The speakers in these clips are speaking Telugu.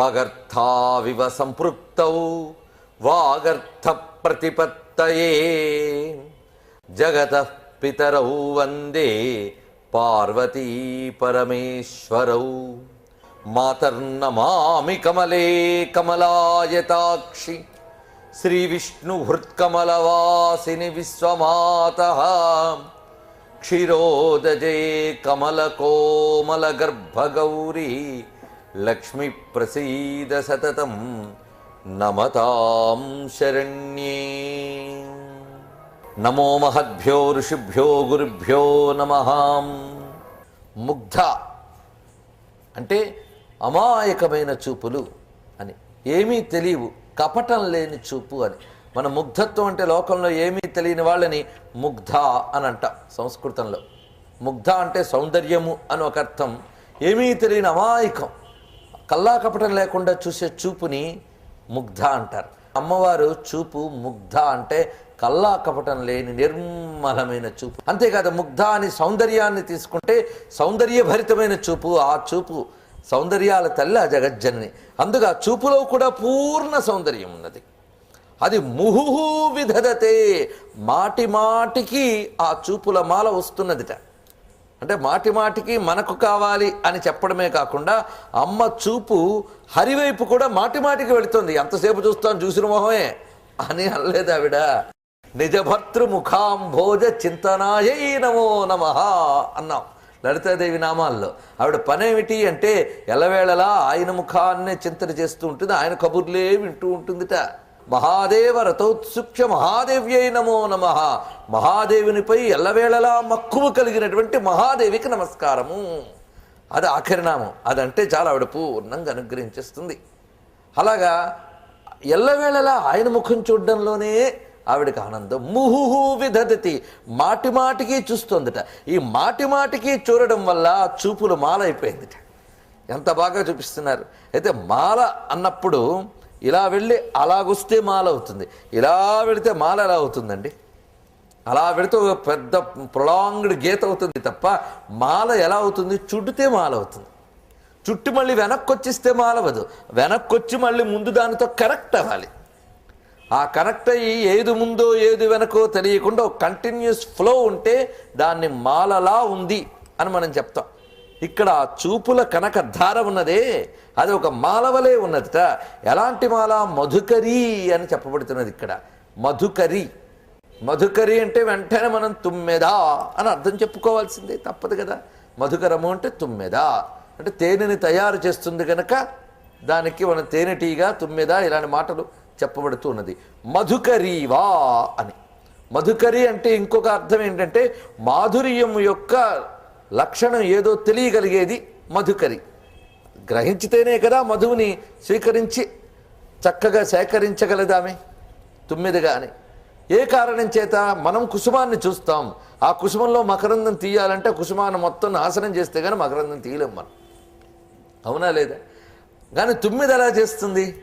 వాగర్థావివ సంపృక్తౌ వాగర్థ ప్రతిపత్తయే జగత పితరౌ వందే పార్వతీ పరమేశ్వరౌ. మాతర్నమామి కమలే కమలాయతాక్షి శ్రీవిష్ణుహృత్కమలవాసిని విశ్వమాత. క్షీరోదజే కమలకోమలగర్భగౌరీ లక్ష్మి ప్రసీద సతతం నమతాం శరణ్యే. నమో మహద్భ్యో ఋషిభ్యో గురుభ్యో నమ. ముగ్ధ అంటే అమాయకమైన చూపులు అని. ఏమీ తెలియవు కపటం లేని చూపు అని. మన ముగ్ధత్వం అంటే లోకంలో ఏమీ తెలియని వాళ్ళని ముగ్ధ అని అంట సంస్కృతంలో. ముగ్ధ అంటే సౌందర్యము అని ఒక అర్థం. ఏమీ తెలియని అమాయకం. కల్లా కపటం లేకుండా చూసే చూపుని ముగ్ధ అంటారు. అమ్మవారు చూపు ముగ్ధ అంటే కల్లా కపటం లేని నిర్మలమైన చూపు. అంతేకాదు ముగ్ధ అని సౌందర్యాన్ని తీసుకుంటే సౌందర్యభరితమైన చూపు ఆ చూపు సౌందర్యాల తల్లి ఆ జగజ్జనని. అందుకు ఆ చూపులో కూడా పూర్ణ సౌందర్యం ఉన్నది. అది ముహుహూ విధదతే మాటి మాటికి ఆ చూపుల మాల వస్తున్నదిట. అంటే మాటి మాటికి మనకు కావాలి అని చెప్పడమే కాకుండా అమ్మ చూపు హరివైపు కూడా మాటి మాటికి వెళుతుంది. ఎంతసేపు చూస్తాను చూసిన మొహమే అని అనలేదు ఆవిడ. నిజభర్తృ ముఖాంభోజ చింతనాయై నమో నమ అన్నాం లలితాదేవి నామాల్లో. ఆవిడ పనేమిటి అంటే ఎల్లవేళలా ఆయన ముఖాన్నే చింతన చేస్తూ ఉంటుంది ఆయన కబుర్లే వింటూ ఉంటుందిట. మహాదేవ రథోత్సుక్ష మహాదేవ్యై నమో నమ. మహాదేవునిపై ఎల్లవేళలా మక్కువ కలిగినటువంటి మహాదేవికి నమస్కారము. అది ఆఖరినామం అదంటే చాలా ఆవిడ పూర్ణంగా అనుగ్రహించేస్తుంది. అలాగా ఎల్లవేళలా ఆయన ముఖం చూడడంలోనే ఆవిడకి ఆనందం. ముహుహు విధదతి మాటి మాటికి చూస్తోందిట. ఈ మాటి మాటికి చూడడం వల్ల చూపులు మాల అయిపోయిందిట ఎంత బాగా చూపిస్తున్నారు. అయితే మాల అన్నప్పుడు ఇలా వెళ్ళి అలాగొస్తే మాల అవుతుంది ఇలా వెళితే మాల ఎలా అవుతుందండి? అలా వెళితే ఒక పెద్ద ప్రొలాంగ్డ్ గీత అవుతుంది తప్ప మాల ఎలా అవుతుంది? చుడితే మాల అవుతుంది చుట్టి మళ్ళీ వెనక్కి వచ్చిస్తే మాలవదు. వెనక్కి వచ్చి మళ్ళీ ముందు దానితో కరెక్ట్ అవ్వాలి. ఆ కనెక్ట్ అయ్యి ఏది ముందో ఏది వెనకో తెలియకుండా ఒక కంటిన్యూస్ ఫ్లో ఉంటే దాన్ని మాలలా ఉంది అని మనం చెప్తాం. ఇక్కడ చూపుల కనక ధార ఉన్నదే అది ఒక మాలవలే ఉన్నదిట. ఎలాంటి మాల? మధుకరి అని చెప్పబడుతున్నది ఇక్కడ. మధుకరి. మధుకరి అంటే వెంటనే మనం తుమ్మెదా అని అర్థం చెప్పుకోవాల్సిందే తప్పదు కదా. మధుకరము అంటే తుమ్మెదా. అంటే తేనెని తయారు చేస్తుంది కనుక దానికి మనం తేనెటీగా తుమ్మెదా ఇలాంటి మాటలు చెప్పబడుతూ ఉన్నది. మధుకరీవా అని. మధుకరి అంటే ఇంకొక అర్థం ఏంటంటే మాధుర్యం యొక్క లక్షణం ఏదో తెలియగలిగేది మధుకరి. గ్రహించితేనే కదా మధువుని స్వీకరించి చక్కగా సేకరించగలదామే? తుమ్మిదిగా అని ఏ కారణం చేత మనం కుసుమాన్ని చూస్తాం? ఆ కుసుమంలో మకరందం తీయాలంటే కుసుమాన్ని మొత్తం నాశనం చేస్తే కానీ మకరందం తీయలేం మనం. అవునా లేదా? కానీ తుమ్మిది ఎలా చేస్తుంది?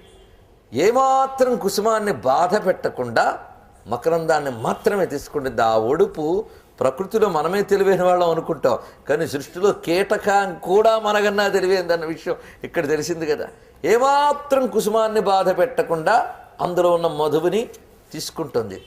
ఏమాత్రం కుసుమాన్ని బాధ పెట్టకుండా మకరందాన్ని మాత్రమే తీసుకుంటుంది. ఆ ఒడుపు ప్రకృతిలో మనమే తెలివైన వాళ్ళం అనుకుంటాం. కానీ సృష్టిలో కీటకం కూడా మనకన్నా తెలివైందన్న విషయం ఇక్కడ తెలిసింది కదా. ఏమాత్రం కుసుమాన్ని బాధ పెట్టకుండా అందులో ఉన్న మధువుని తీసుకుంటుంది.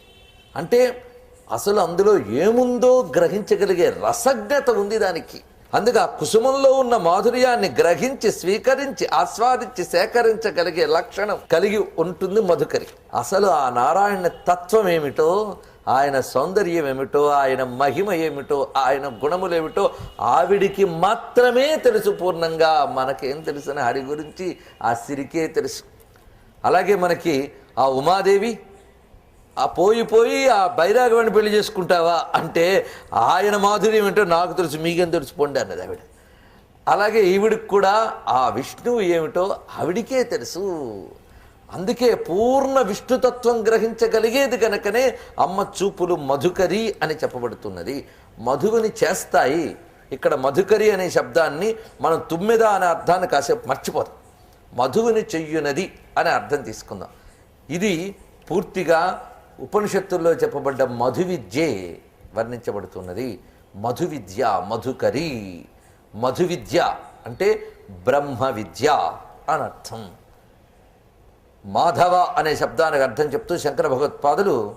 అంటే అసలు అందులో ఏముందో గ్రహించగలిగే రసజ్ఞత ఉంది దానికి. అందుకే ఆ కుసుమంలో ఉన్న మాధుర్యాన్ని గ్రహించి స్వీకరించి ఆస్వాదించి సేకరించగలిగే లక్షణం కలిగి ఉంటుంది మధుకరి. అసలు ఆ నారాయణ తత్వం ఏమిటో ఆయన సౌందర్యం ఏమిటో ఆయన మహిమ ఏమిటో ఆయన గుణములేమిటో ఆవిడికి మాత్రమే తెలుసు పూర్ణంగా. మనకేం తెలుసు అని హరి గురించి ఆ సిరికే తెలుసు. అలాగే మనకి ఆ ఉమాదేవి ఆ పోయి పోయి ఆ బైరాగవాణ్ణి పెళ్ళి చేసుకుంటావా అంటే ఆయన మాధుర్యం ఏంటో నాకు తెలుసు మీకేం తెలుసుకోండి అన్నది ఆవిడ. అలాగే ఈవిడికి కూడా ఆ విష్ణువు ఏమిటో ఆవిడికే తెలుసు. అందుకే పూర్ణ విష్ణుతత్వం గ్రహించగలిగేది కనుకనే అమ్మ చూపులు మధుకరి అని చెప్పబడుతున్నది. మధువుని చేస్తాయి. ఇక్కడ మధుకరి అనే శబ్దాన్ని మనం తుమ్మిద అనే అర్థాన్ని కాసేపు మర్చిపోతాం మధువుని చెయ్యునది అనే అర్థం తీసుకుందాం. ఇది పూర్తిగా ఉపనిషత్తుల్లో చెప్పబడ్డ మధు విద్యే వర్ణించబడుతున్నది. మధు విద్య మధుకరి. మధు విద్య అంటే బ్రహ్మ విద్య అని అర్థం మాధవ అనే శబ్దానికి అర్థం చెప్తూ శంకర భగవత్పాదులు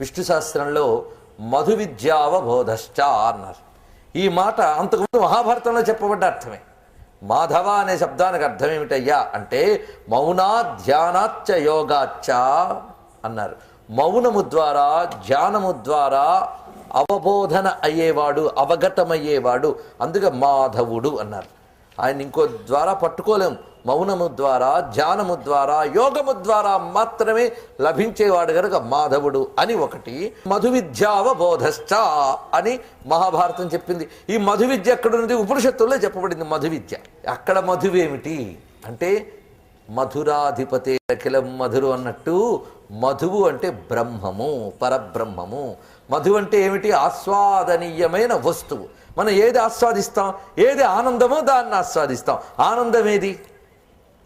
విష్ణు శాస్త్రంలో మధు విద్యావబోధశ్చ అన్నారు ఈ మాట అంతకుముందు మహాభారతంలో చెప్పబడ్డ అర్థమే. మాధవ అనే శబ్దానికి అర్థం ఏమిటయ్యా అంటే మౌనా ధ్యానాచ్చ యోగాచ్చ అన్నారు. మౌనము ద్వారా ధ్యానము ద్వారా అవబోధన అయ్యేవాడు అవగతమయ్యేవాడు అందుకే మాధవుడు అన్నారు. ఆయన ఇంకో ద్వారా పట్టుకోలేం. మౌనము ద్వారా ధ్యానము ద్వారా యోగము ద్వారా మాత్రమే లభించేవాడు కనుక మాధవుడు అని ఒకటి. మధు విద్యావబోధశ్చ అని మహాభారతం చెప్పింది. ఈ మధు విద్య ఎక్కడ ఉపనిషత్తుల్లో చెప్పబడింది మధు విద్య అక్కడ మధువేమిటి? అంటే మధురాధిపతే అఖిలం మధురు అన్నట్టు మధువు అంటే బ్రహ్మము పరబ్రహ్మము. మధు అంటే ఏమిటి? ఆస్వాదనీయమైన వస్తువు. మనం ఏది ఆస్వాదిస్తాం? ఏది ఆనందమో దాన్ని ఆస్వాదిస్తాం. ఆనందం ఏది?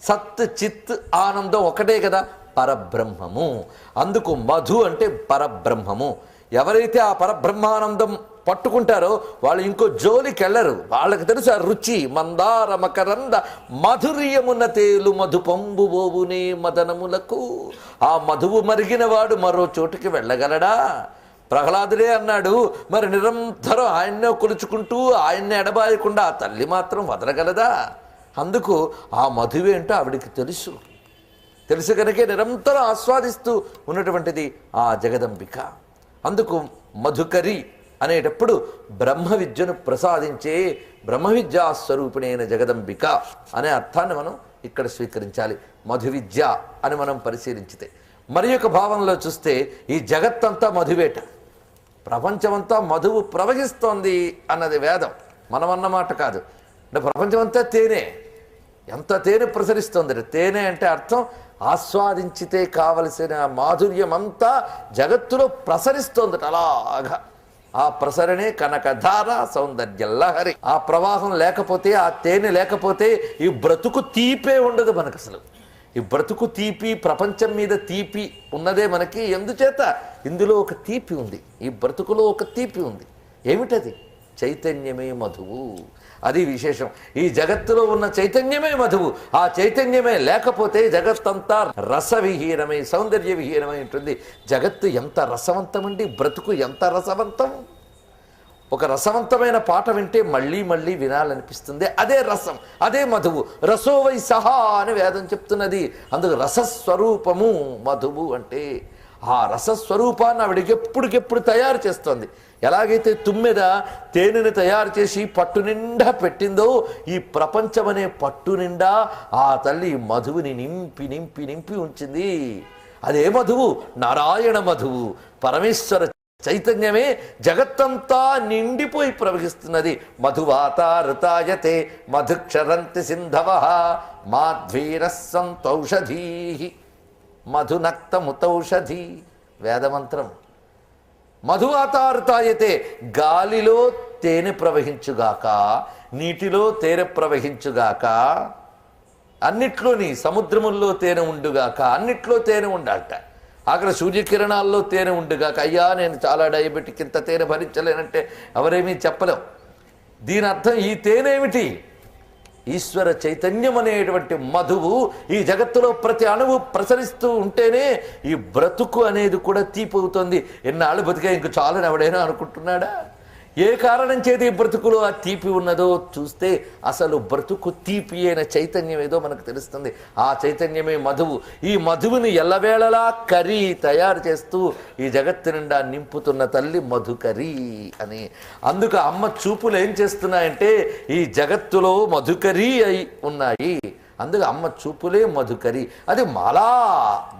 సత్ చిత్ ఆనందం ఒకటే కదా? పరబ్రహ్మము. అందుకు మధు అంటే పరబ్రహ్మము. ఎవరైతే ఆ పరబ్రహ్మానందం పట్టుకుంటారో వాళ్ళు ఇంకో జోలికి వెళ్ళరు వాళ్ళకి తెలుసు? ఆ రుచి మందార మకరంద మధుర్యమున తేలు మధు పంబు బోవునే మదనములకు. ఆ మధువు మరిగిన వాడు మరో చోటుకి వెళ్ళగలడా? ప్రహ్లాదుడే అన్నాడు మరి నిరంతరం ఆయన్నే కొలుచుకుంటూ ఆయన్నే ఎడబాయకుండా ఆ తల్లి మాత్రం వదలగలదా? అందుకు ఆ మధువేంటో ఆవిడికి తెలుసు. తెలుసు కనుకే నిరంతరం ఆస్వాదిస్తూ ఉన్నటువంటిది ఆ జగదంబిక. అందుకు మధుకరి అనేటప్పుడు బ్రహ్మ విద్యను ప్రసాదించే బ్రహ్మ విద్యా అయిన జగదంబిక అనే అర్థాన్ని మనం ఇక్కడ స్వీకరించాలి. మధు విద్య అని మనం పరిశీలించితే. మరి యొక్క భావంలో చూస్తే ఈ జగత్తంతా మధువేట. ప్రపంచమంతా మధువు ప్రవహిస్తోంది అన్నది వేదం. మనమన్నమాట కాదు. అంటే ప్రపంచమంతా తేనె. ఎంత తేనె ప్రసరిస్తుంది తేనె అంటే అర్థం ఆస్వాదించితే కావలసిన మాధుర్యం అంతా జగత్తులో ప్రసరిస్తోంది అలాగా. ఆ ప్రసరణే కనకధార సౌందర్య లహరి. ఆ ప్రవాహం లేకపోతే ఆ తేనె లేకపోతే ఈ బ్రతుకు తీపే ఉండదు మనకు అసలు ఈ బ్రతుకు తీపి ప్రపంచం మీద తీపి ఉన్నదే మనకి. ఎందుచేత? ఇందులో ఒక తీపి ఉంది. ఈ బ్రతుకులో ఒక తీపి ఉంది. ఏమిటది? చైతన్యమే మధువు. అది విశేషం. ఈ జగత్తులో ఉన్న చైతన్యమే మధువు ఆ చైతన్యమే లేకపోతే జగత్తంతా రసవిహీనమై సౌందర్య విహీనమై ఉంటుంది. జగత్తు ఎంత రసవంతమండి? బ్రతుకు ఎంత రసవంతం? ఒక రసవంతమైన పాట వింటే మళ్ళీ మళ్ళీ వినాలనిపిస్తుంది. అదే రసం అదే మధువు. రసోవై సహా అని వేదం చెప్తున్నది. అందుకు రసస్వరూపము మధువు అంటే ఆ రసస్వరూపాన్ని ఆవిడకి ఎప్పటికెప్పుడు తయారు చేస్తోంది. ఎలాగైతే తుమ్మెద తేనెని తయారు చేసి పట్టు నిండా పెట్టిందో ఈ ప్రపంచం అనే పట్టు నిండా ఆ తల్లి మధువుని నింపి నింపి నింపి ఉంచింది. అదే మధువు నారాయణ మధువు పరమేశ్వర చైతన్యమే జగత్తంతా నిండిపోయి ప్రవహిస్తున్నది. మధువాతారుతాయతే మధుక్షరంతి సింధవ మాధ్వీర సంతౌషధీ మధునక్త ముతౌషధి వేదమంత్రం. మధువాతారుతాయతే గాలిలో తేనె ప్రవహించుగాక నీటిలో తేనె ప్రవహించుగాక అన్నిట్లోని సముద్రముల్లో తేనె ఉండుగాక అన్నిట్లో తేనె ఉండాలట. అక్కడ సూర్యకిరణాల్లో తేనె ఉండుగాక అయ్యా నేను చాలా డయాబెటిక్ ఇంత తేనె భరించలేనంటే ఎవరేమీ చెప్పలేం. దీని అర్థం ఈ తేనె ఏమిటి? ఈశ్వర చైతన్యం అనేటువంటి మధువు ఈ జగత్తులో ప్రతి అణువు ప్రసరిస్తూ ఉంటేనే ఈ బ్రతుకు అనేది కూడా తీపవుతుంది. ఎన్నాళ్ళు బతికే ఇంక చాలని ఎవడైనా అనుకుంటున్నాడా? ఏ కారణం చేతి బ్రతుకులో ఆ తీపి ఉన్నదో చూస్తే అసలు బ్రతుకు తీపి అయిన చైతన్యం ఏదో మనకు తెలుస్తుంది. ఆ చైతన్యమే మధువు. ఈ మధువుని ఎల్లవేళలా కరి తయారు చేస్తూ ఈ జగత్తు నిండా నింపుతున్న తల్లి మధుకరి అని. అందుకు అమ్మ చూపులు ఏం చేస్తున్నాయంటే ఈ జగత్తులో మధుకరి అయి ఉన్నాయి. అందుకు అమ్మ చూపులే మధుకరి. అది మాలా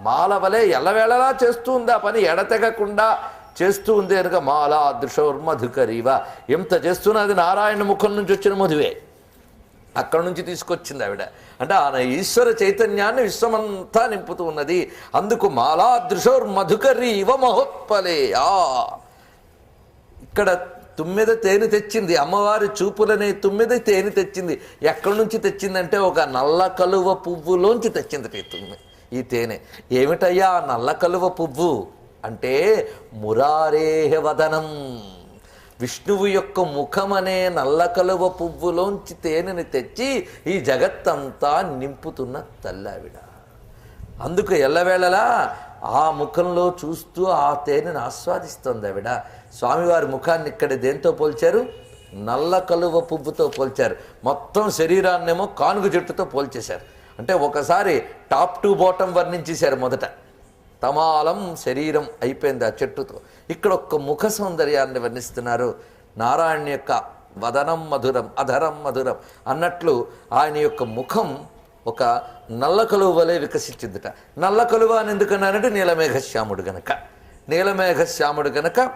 మాల వలె ఎల్లవేళలా చేస్తూ ఉంది. ఆ పని ఎడతెగకుండా చేస్తూ ఉంది కనుక మాలా దృశోర్మధుకరివ ఎంత చేస్తున్నది నారాయణ ముఖం నుంచి వచ్చిన మధువే. అక్కడి నుంచి తీసుకొచ్చింది ఆవిడ. అంటే ఆయన ఈశ్వర చైతన్యాన్ని విశ్వమంతా నింపుతూ ఉన్నది. అందుకు మాలా దృశోర్మధుకరి ఇవ మహోత్పలే ఆ ఇక్కడ తుమ్మెద తేనె తెచ్చింది. అమ్మవారి చూపులనే తుమ్మెద తేనె తెచ్చింది. ఎక్కడి నుంచి తెచ్చిందంటే ఒక నల్ల కలువ పువ్వులోంచి తెచ్చింది ఈ తుమ్మె ఈ తేనె. ఏమిటయ్యా నల్ల కలువ పువ్వు? అంటే మురారేహ వదనం. విష్ణువు యొక్క ముఖమనే నల్లకలువ నల్ల కలువ పువ్వులోంచి తేనెని తెచ్చి ఈ జగత్తంతా నింపుతున్న తల్లావిడ. అందుకు ఎల్లవేళలా ఆ ముఖంలో చూస్తూ ఆ తేనెను ఆస్వాదిస్తుంది ఆవిడ. స్వామివారి ముఖాన్ని ఇక్కడ దేంతో పోల్చారు? నల్ల కలువ పువ్వుతో పోల్చారు. మొత్తం శరీరాన్నేమో కానుగ చెట్టుతో పోల్చేశారు. అంటే ఒకసారి టాప్ టు బాటం వర్ణించేశారు మొదట. తమాలం శరీరం అయిపోయింది ఆ చెట్టుతో. ఇక్కడ ఒక్క ముఖ సౌందర్యాన్ని వర్ణిస్తున్నారు. నారాయణ యొక్క వదనం మధురం అధరం మధురం అన్నట్లు ఆయన యొక్క ముఖం ఒక నల్ల కలువ వలె వికసించిందిట. నల్ల కలువ అని ఎందుకన్నారంటే నీలమేఘశ్యాముడు గనక. నీలమేఘశ్యాముడు గనక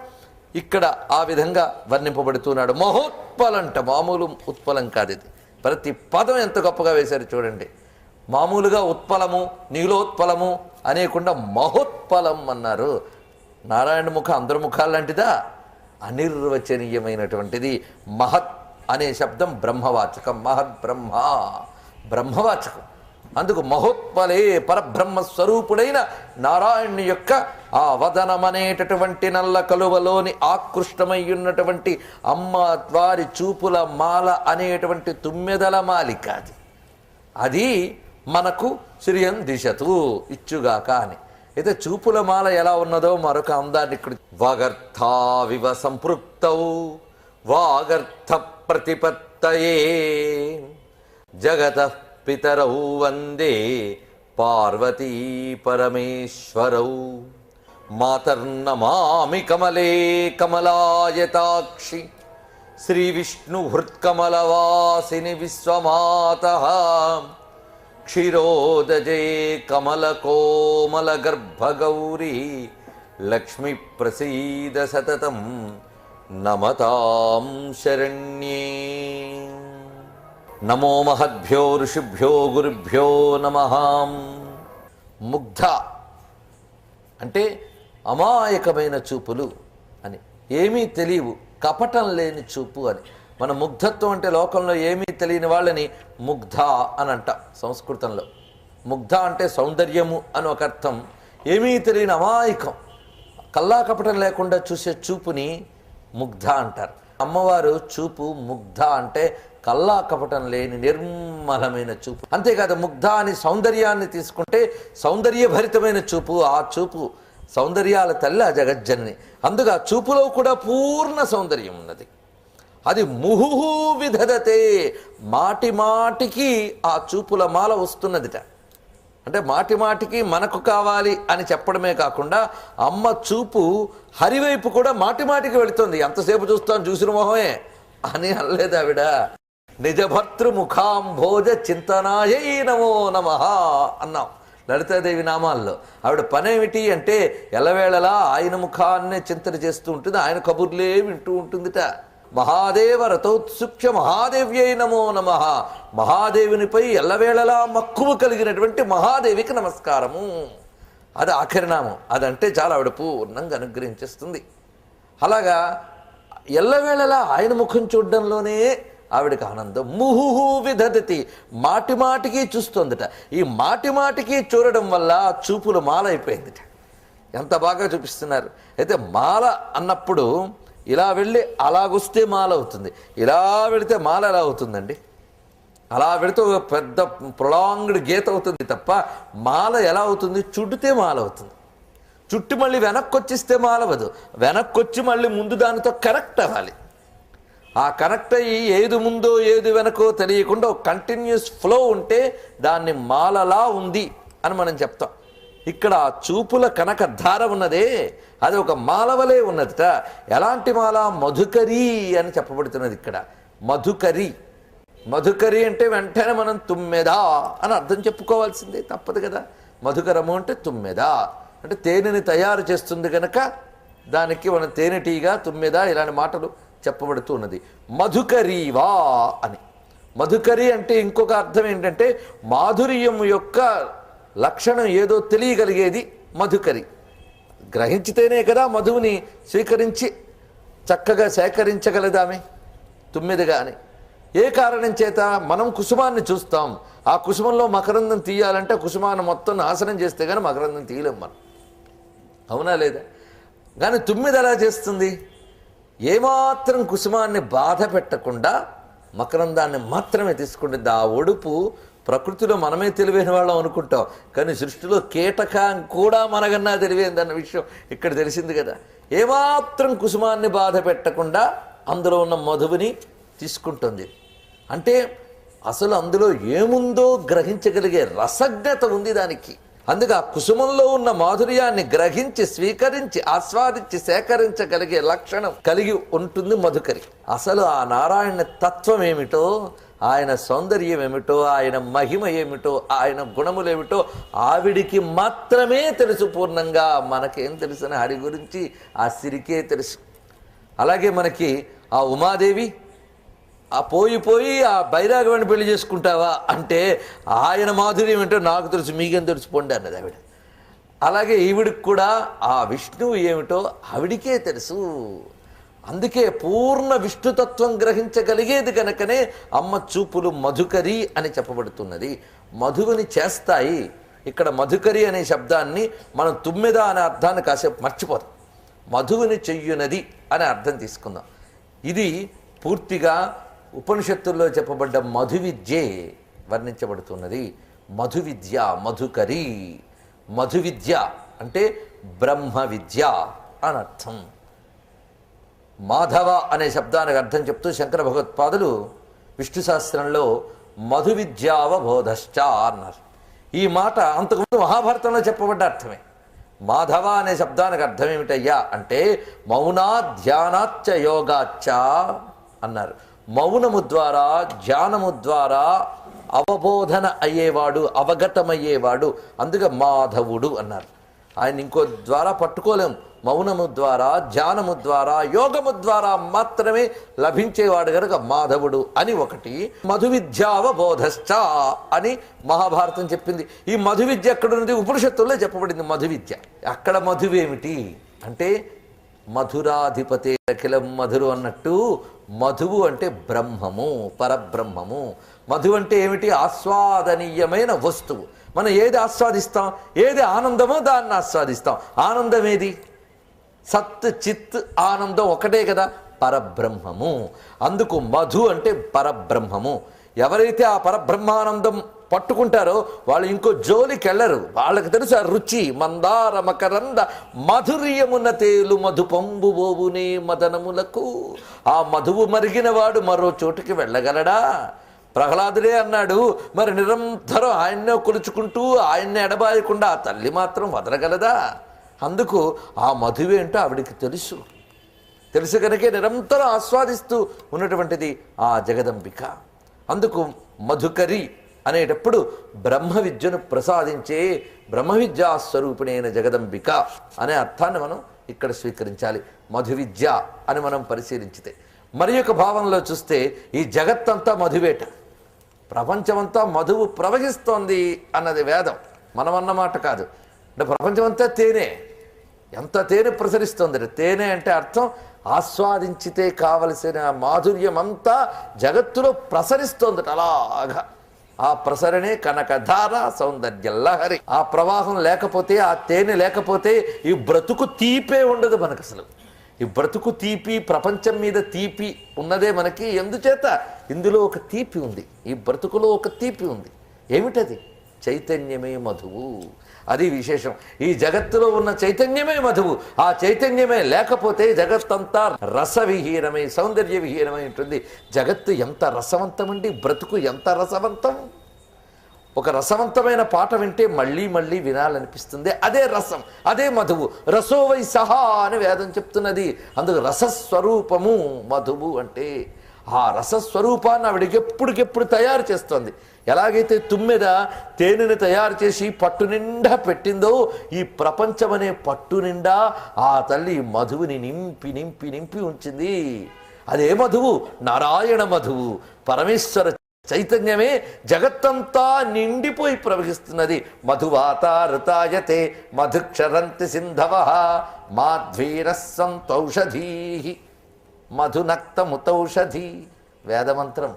ఇక్కడ ఆ విధంగా వర్ణింపబడుతున్నాడు. మహోత్పలంట మామూలు ఉత్పలం కాదు ఇది. ప్రతి పదం ఎంత గొప్పగా వేశారు చూడండి. మామూలుగా ఉత్పలము నీలోత్పలము అనేకుండా మహోత్పలం అన్నారు. నారాయణ ముఖ అందరి ముఖాలు లాంటిదా అనిర్వచనీయమైనటువంటిది. మహత్ అనే శబ్దం బ్రహ్మవాచకం. మహత్ బ్రహ్మ. బ్రహ్మవాచకం. అందుకు మహోత్పలే పరబ్రహ్మ స్వరూపుడైన నారాయణుని యొక్క ఆ వదనమనేటటువంటి నల్ల కలువలోని ఆకృష్టమై ఉన్నటువంటి అమ్మ త్వారి చూపుల మాల అనేటువంటి తుమ్మెదల మాలిక అది. అది మనకు శ్రియం దిశతు ఇచ్చుగాక అని. అయితే చూపుల మాల ఎలా ఉన్నదో మరొక అందాన్ని ఇక్కడ వాగర్థావివ సంపృక్తౌ. వాగర్థ ప్రతిపత్తయే. జగత పితరౌ వందే పార్వతీ పరమేశ్వరౌ. మాతర్నమామి కమలే కమలాయతాక్షి. శ్రీవిష్ణుహృత్కమలవాసిని విశ్వమాత. క్షిరోదజేకమల కోమల గర్భగౌరీ లక్ష్మి ప్రసీద సతతం నమతాం శరణ్యే. నమో మహద్భ్యో ఋషిభ్యో గురుభ్యో నమ. ముగ్ధ అంటే అమాయకమైన చూపులు అని. ఏమీ తెలియవు కపటం లేని చూపు అని. మన ముగ్ధత్వం అంటే లోకంలో ఏమీ తెలియని వాళ్ళని ముగ్ధ అని అంట సంస్కృతంలో. ముగ్ధ అంటే సౌందర్యము అని ఒక అర్థం. ఏమీ తెలియని అమాయకం. కల్లా కపటం లేకుండా చూసే చూపుని ముగ్ధ అంటారు. అమ్మవారు చూపు ముగ్ధ అంటే కల్లా కపటం లేని నిర్మలమైన చూపు. అంతేకాదు ముగ్ధ అని సౌందర్యాన్ని తీసుకుంటే సౌందర్యభరితమైన చూపు ఆ చూపు సౌందర్యాల తల్లి ఆ జగజ్జనని. అందుకు ఆ చూపులో కూడా పూర్ణ సౌందర్యం ఉన్నది. అది ముహుహు విధదతే. మాటి మాటికి ఆ చూపుల మాల వస్తున్నదిట. అంటే మాటి మాటికి మనకు కావాలి అని చెప్పడమే కాకుండా అమ్మ చూపు హరివైపు కూడా మాటి మాటికి వెళుతుంది. ఎంతసేపు చూస్తాను చూసిన మొహమే అని అనలేదు ఆవిడ. నిజభర్తృ ముఖాంభోజ చింతనాయై నమో నమ అన్నాం లలితాదేవి నామాల్లో. ఆవిడ పనేమిటి అంటే ఎలవేళలా ఆయన ముఖాన్నే చింతన చేస్తూ ఉంటుంది ఆయన కబుర్లే వింటూ ఉంటుందిట. మహాదేవ రథోత్సుక్ష మహాదేవ్యై నమో నమ. మహాదేవునిపై ఎల్లవేళలా మక్కువ కలిగినటువంటి మహాదేవికి నమస్కారము. అది ఆఖరినామం అదంటే చాలా ఆవిడ పూర్ణంగా అనుగ్రహించేస్తుంది. అలాగా ఎల్లవేళలా ఆయన ముఖం చూడడంలోనే ఆవిడకి ఆనందం. ముహుహు విధదతి మాటి మాటికి చూస్తుందట. ఈ మాటి మాటికి చూడడం వల్ల చూపులు మాల అయిపోయిందిట ఎంత బాగా చూపిస్తున్నారు. అయితే మాల అన్నప్పుడు ఇలా వెళ్ళి అలాగొస్తే మాల అవుతుంది ఇలా వెళితే మాల ఎలా అవుతుందండి? అలా వెళితే ఒక పెద్ద ప్రొలాంగ్డ్ గీత అవుతుంది తప్ప మాల ఎలా అవుతుంది? చుడితే మాల అవుతుంది చుట్టి మళ్ళీ వెనక్కి వచ్చిస్తే మాలవదు. వెనక్కి వచ్చి మళ్ళీ ముందు దానితో కనెక్ట్ అవ్వాలి. ఆ కనెక్ట్ అయ్యి ఏది ముందో ఏది వెనకో తెలియకుండా ఒక కంటిన్యూస్ ఫ్లో ఉంటే దాన్ని మాలలా ఉంది అని మనం చెప్తాం. ఇక్కడ చూపుల కనక ధార ఉన్నదే. అది ఒక మాలవలే ఉన్నదిట. ఎలాంటి మాల? మధుకరి అని చెప్పబడుతున్నది ఇక్కడ. మధుకరి. మధుకరి అంటే వెంటనే మనం తుమ్మెదా అని అర్థం చెప్పుకోవాల్సిందే. తప్పదు కదా. మధుకరము అంటే తుమ్మెదా. అంటే తేనెని తయారు చేస్తుంది కనుక దానికి మనం తేనెటీగా తుమ్మెదా ఇలాంటి మాటలు చెప్పబడుతూ ఉన్నది. మధుకరీవా అని. మధుకరి అంటే ఇంకొక అర్థం ఏంటంటే మాధుర్యం యొక్క లక్షణం ఏదో తెలియగలిగేది మధుకరి. గ్రహించితేనే కదా మధువుని స్వీకరించి చక్కగా సేకరించగలదామే? తుమ్మిదిగా అని ఏ కారణం చేత మనం కుసుమాన్ని చూస్తాం? ఆ కుసుమంలో మకరందం తీయాలంటే కుసుమాన్ని మొత్తం నాశనం చేస్తే కానీ మకరందం తీయలేం మనం. అవునా లేదా? కానీ తుమ్మిది ఎలా చేస్తుంది? ఏమాత్రం కుసుమాన్ని బాధ పెట్టకుండా మకరందాన్ని మాత్రమే తీసుకుంటుంది. ఆ ఒడుపు ప్రకృతిలో మనమే తెలివైన వాళ్ళం అనుకుంటాం. కానీ సృష్టిలో కీటకం కూడా మనకన్నా తెలివైందన్న విషయం ఇక్కడ తెలిసింది కదా. ఏమాత్రం కుసుమాన్ని బాధ పెట్టకుండా అందులో ఉన్న మధువుని తీసుకుంటుంది. అంటే అసలు అందులో ఏముందో గ్రహించగలిగే రసజ్ఞత ఉంది దానికి. అందుకే ఆ కుసుమంలో ఉన్న మాధుర్యాన్ని గ్రహించి స్వీకరించి ఆస్వాదించి సేకరించగలిగే లక్షణం కలిగి ఉంటుంది మధుకరి. అసలు ఆ నారాయణ తత్వం ఏమిటో ఆయన సౌందర్యం ఏమిటో ఆయన మహిమ ఏమిటో ఆయన గుణములేమిటో ఆవిడికి మాత్రమే తెలుసు పూర్ణంగా. మనకేం తెలుసు అని హరి గురించి ఆ సిరికే తెలుసు. అలాగే మనకి ఆ ఉమాదేవి ఆ పోయిపోయి ఆ బైరాగవాణ్ణి పెళ్ళి చేసుకుంటావా అంటే ఆయన మాధుర్యం ఏంటో నాకు తెలుసు మీకేం తెలుసు పొండి అన్నది ఆవిడ. అలాగే ఈవిడికి కూడా ఆ విష్ణువు ఏమిటో ఆవిడికే తెలుసు. అందుకే పూర్ణ విష్ణుతత్వం గ్రహించగలిగేది కనుకనే అమ్మ చూపులు మధుకరి అని చెప్పబడుతున్నది. మధువుని చేస్తాయి. ఇక్కడ మధుకరి అనే శబ్దాన్ని మనం తుమ్మెద అనే అర్థాన్ని కాసేపు మర్చిపోతాం మధువుని చెయ్యునది అనే అర్థం తీసుకుందాం. ఇది పూర్తిగా ఉపనిషత్తుల్లో చెప్పబడ్డ మధు విద్యే వర్ణించబడుతున్నది. మధు విద్య మధుకరి. మధు విద్య అంటే బ్రహ్మ విద్య అని అర్థం మాధవ అనే శబ్దానికి అర్థం చెప్తూ శంకర భగవత్పాదులు విష్ణు శాస్త్రంలో మధు విద్యావబోధశ్చ అన్నారు ఈ మాట అంతకుముందు మహాభారతంలో చెప్పబడ్డ అర్థమే. మాధవ అనే శబ్దానికి అర్థం ఏమిటయ్యా అంటే మౌనా ధ్యానాచ్చ యోగాచ్చ అన్నారు. మౌనము ద్వారా ధ్యానము ద్వారా అవబోధన అయ్యేవాడు అవగతమయ్యేవాడు అందుకే మాధవుడు అన్నారు. ఆయన ఇంకో ద్వారా పట్టుకోలేం. మౌనము ద్వారా ధ్యానము ద్వారా యోగము ద్వారా మాత్రమే లభించేవాడు కనుక మాధవుడు అని ఒకటి. మధు విద్యావబోధశ్చ అని మహాభారతం చెప్పింది. ఈ మధు విద్య ఎక్కడున్నది? ఉపనిషత్తుల్లో చెప్పబడింది మధు విద్య అక్కడ మధువేమిటి? అంటే మధురాధిపతే అఖిలం మధురు అన్నట్టు మధువు అంటే బ్రహ్మము పరబ్రహ్మము. మధు అంటే ఏమిటి? ఆస్వాదనీయమైన వస్తువు. మనం ఏది ఆస్వాదిస్తాం? ఏది ఆనందమో దాన్ని ఆస్వాదిస్తాం. ఆనందం ఏది? సత్ చిత్ ఆనందం ఒకటే కదా? పరబ్రహ్మము. అందుకు మధు అంటే పరబ్రహ్మము. ఎవరైతే ఆ పరబ్రహ్మానందం పట్టుకుంటారో వాళ్ళు ఇంకో జోలికి వెళ్ళరు వాళ్ళకి తెలుసు? ఆ రుచి మందార మకరంద మధుర్యమున తేలు మధు పంబు బోవునే మదనములకు. ఆ మధువు మరిగిన వాడు మరో చోటుకి వెళ్ళగలడా? ప్రహ్లాదుడే అన్నాడు మరి నిరంతరం ఆయన్నే కొలుచుకుంటూ ఆయన్నే ఎడబాయకుండా ఆ తల్లి మాత్రం వదలగలదా? అందుకు ఆ మధువేంటో ఆవిడికి తెలుసు. తెలుసు కనుకే నిరంతరం ఆస్వాదిస్తూ ఉన్నటువంటిది ఆ జగదంబిక. అందుకు మధుకరి అనేటప్పుడు బ్రహ్మ విద్యను ప్రసాదించే బ్రహ్మ విద్యా స్వరూపిణైన జగదంబిక అనే అర్థాన్ని మనం ఇక్కడ స్వీకరించాలి. మధు విద్య అని మనం పరిశీలించితే. మరి యొక్క భావంలో చూస్తే ఈ జగత్తంతా మధువేట. ప్రపంచమంతా మధువు ప్రవహిస్తోంది అన్నది వేదం. మనమన్నమాట కాదు. అంటే ప్రపంచమంతా తేనె. ఎంత తేనె ప్రసరిస్తుంది తేనె అంటే అర్థం ఆస్వాదించితే కావలసిన మాధుర్యం అంతా జగత్తులో ప్రసరిస్తోందట అలాగా. ఆ ప్రసరణే కనకధార సౌందర్య లహరి. ఆ ప్రవాహం లేకపోతే ఆ తేనె లేకపోతే ఈ బ్రతుకు తీపే ఉండదు మనకు అసలు ఈ బ్రతుకు తీపి ప్రపంచం మీద తీపి ఉన్నదే మనకి. ఎందుచేత? ఇందులో ఒక తీపి ఉంది. ఈ బ్రతుకులో ఒక తీపి ఉంది. ఏమిటది? చైతన్యమే మధువు. అది విశేషం. ఈ జగత్తులో ఉన్న చైతన్యమే మధువు ఆ చైతన్యమే లేకపోతే జగత్తంతా రసవిహీనమై సౌందర్య విహీనమై ఉంటుంది. జగత్తు ఎంత రసవంతమండి? బ్రతుకు ఎంత రసవంతం? ఒక రసవంతమైన పాట వింటే మళ్ళీ మళ్ళీ వినాలనిపిస్తుంది. అదే రసం అదే మధువు. రసోవై సహా అని వేదం చెప్తున్నది. అందుకు రసస్వరూపము మధువు అంటే ఆ రసస్వరూపాన్ని ఆవిడకి ఎప్పటికెప్పుడు తయారు చేస్తోంది. ఎలాగైతే తుమ్మెద తేనెని తయారు చేసి పట్టు నిండా పెట్టిందో ఈ ప్రపంచం అనే పట్టు నిండా ఆ తల్లి మధువుని నింపి నింపి నింపి ఉంచింది. అదే మధువు నారాయణ మధువు పరమేశ్వర చైతన్యమే జగత్తంతా నిండిపోయి ప్రవహిస్తున్నది. మధువాతారుతాయతే మధుక్షరంతి సింధవ మాధ్వీర సంతౌషధీ మధునక్త ముతౌషధి వేదమంత్రం.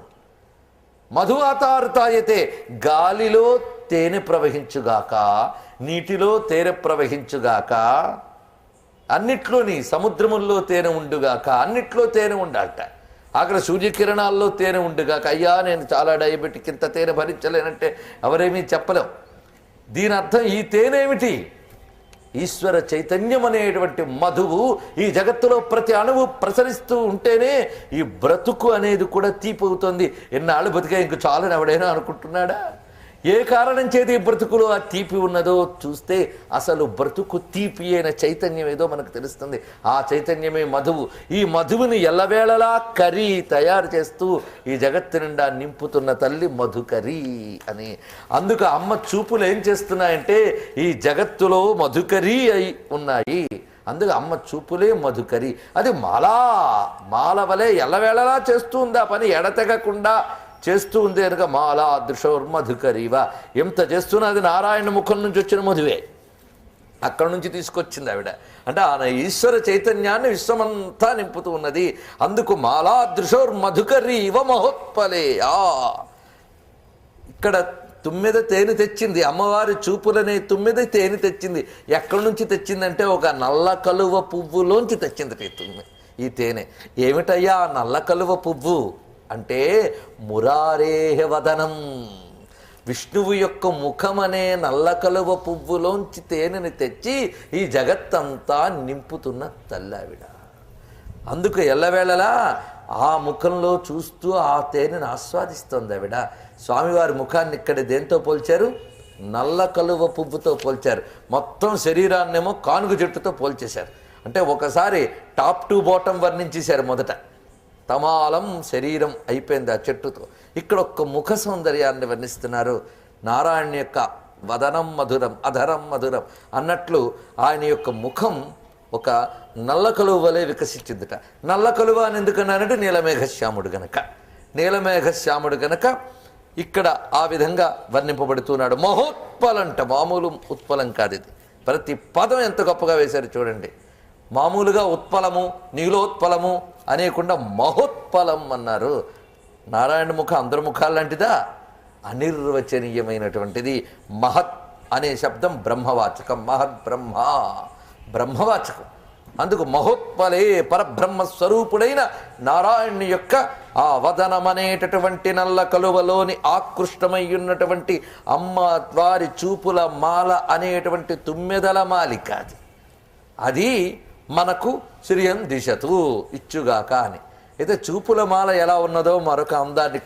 మధువాతారుతాయతే గాలిలో తేనె ప్రవహించుగాక నీటిలో తేనె ప్రవహించుగాక అన్నిట్లోని సముద్రముల్లో తేనె ఉండుగాక అన్నిట్లో తేనె ఉండాలట. అక్కడ సూర్యకిరణాల్లో తేనె ఉండుగాక అయ్యా నేను చాలా డయాబెటిక్ ఇంత తేనె భరించలేనంటే ఎవరేమీ చెప్పలేం. దీని అర్థం ఈ తేనె ఏమిటి? ఈశ్వర చైతన్యం అనేటువంటి మధువు ఈ జగత్తులో ప్రతి అణువు ప్రసరిస్తూ ఉంటేనే ఈ బ్రతుకు అనేది కూడా తీపవుతుంది. ఎన్నాళ్ళు బతికా ఇంక చాలని ఎవడైనా అనుకుంటున్నాడా? ఏ కారణం చేతి బ్రతుకులో ఆ తీపి ఉన్నదో చూస్తే అసలు బ్రతుకు తీపి అయిన చైతన్యం ఏదో మనకు తెలుస్తుంది. ఆ చైతన్యమే మధువు. ఈ మధువుని ఎల్లవేళలా కర్రీ తయారు చేస్తూ ఈ జగత్తు నిండా నింపుతున్న తల్లి మధుకరి అని. అందుకు అమ్మ చూపులు ఏం చేస్తున్నాయంటే ఈ జగత్తులో మధుకరి అయి ఉన్నాయి. అందుకు అమ్మ చూపులే మధుకరి. అది మాలా మాల వలె ఎల్లవేళలా చేస్తూ ఉంది. ఆ పని ఎడతెగకుండా చేస్తూ ఉంది కనుక మాలా దృశోర్ మధుకరివా. ఎంత చేస్తున్నది నారాయణ ముఖం నుంచి వచ్చిన మధువే. అక్కడి నుంచి తీసుకొచ్చింది ఆవిడ. అంటే ఆయన ఈశ్వర చైతన్యాన్ని విశ్వమంతా నింపుతూ ఉన్నది. అందుకు మాలా దృశోర్ మధుకరి ఇవ మహోత్పలే. ఆ! ఇక్కడ తుమ్మెద తేనె తెచ్చింది. అమ్మవారి చూపులనే తుమ్మెద తేనె తెచ్చింది. ఎక్కడి నుంచి తెచ్చిందంటే ఒక నల్ల కలువ పువ్వులోంచి తెచ్చింది ఈ తుమ్మె ఈ తేనె. ఏమిటయ్యా నల్ల కలువ పువ్వు? అంటే మురారేహ వదనం. విష్ణువు యొక్క ముఖమనే నల్ల కలువ పువ్వులోంచి తేనెని తెచ్చి ఈ జగత్తంతా నింపుతున్న తల్లావిడ. అందుకు ఎల్లవేళలా ఆ ముఖంలో చూస్తూ ఆ తేనెను ఆస్వాదిస్తుంది ఆవిడ. స్వామివారి ముఖాన్ని ఇక్కడ దేంతో పోల్చారు? నల్ల కలువ పువ్వుతో పోల్చారు. మొత్తం శరీరాన్నేమో కానుగ చెట్టుతో పోల్చేశారు. అంటే ఒకసారి టాప్ టు బాటం వర్ణించేశారు మొదట. తమాలం శరీరం అయిపోయింది ఆ చెట్టుతో. ఇక్కడ ఒక్క ముఖ సౌందర్యాన్ని వర్ణిస్తున్నారు. నారాయణ యొక్క వదనం మధురం అధరం మధురం అన్నట్లు ఆయన యొక్క ముఖం ఒక నల్ల కలువ వలె వికసించిందిట. నల్ల కలువ అని ఎందుకన్నారంటే నీలమేఘశ్యాముడు గనక. నీలమేఘశ్యాముడు గనక ఇక్కడ ఆ విధంగా వర్ణింపబడుతున్నాడు. మహోత్పలంట మామూలు ఉత్పలం కాదు ఇది. ప్రతి పదం ఎంత గొప్పగా వేశారు చూడండి. మామూలుగా ఉత్పలము నీలోత్పలము అనేకుండా మహోత్పలం అన్నారు. నారాయణ ముఖ అందరు ముఖాలు లాంటిదా? అనిర్వచనీయమైనటువంటిది. మహత్ అనే శబ్దం బ్రహ్మవాచకం. మహత్ బ్రహ్మ. బ్రహ్మవాచకం. అందుకు మహోత్పలే పరబ్రహ్మ స్వరూపుడైన నారాయణుని యొక్క ఆ వదనమనేటటువంటి నల్ల కలువలోని ఆకృష్టమై ఉన్నటువంటి అమ్మ వారి చూపుల మాల అనేటువంటి తుమ్మెదల మాలిక అది. అది మనకు సిరియం దిశతు ఇచ్చుగాక అని. అయితే చూపుల మాల ఎలా ఉన్నదో మరొక అందాన్ని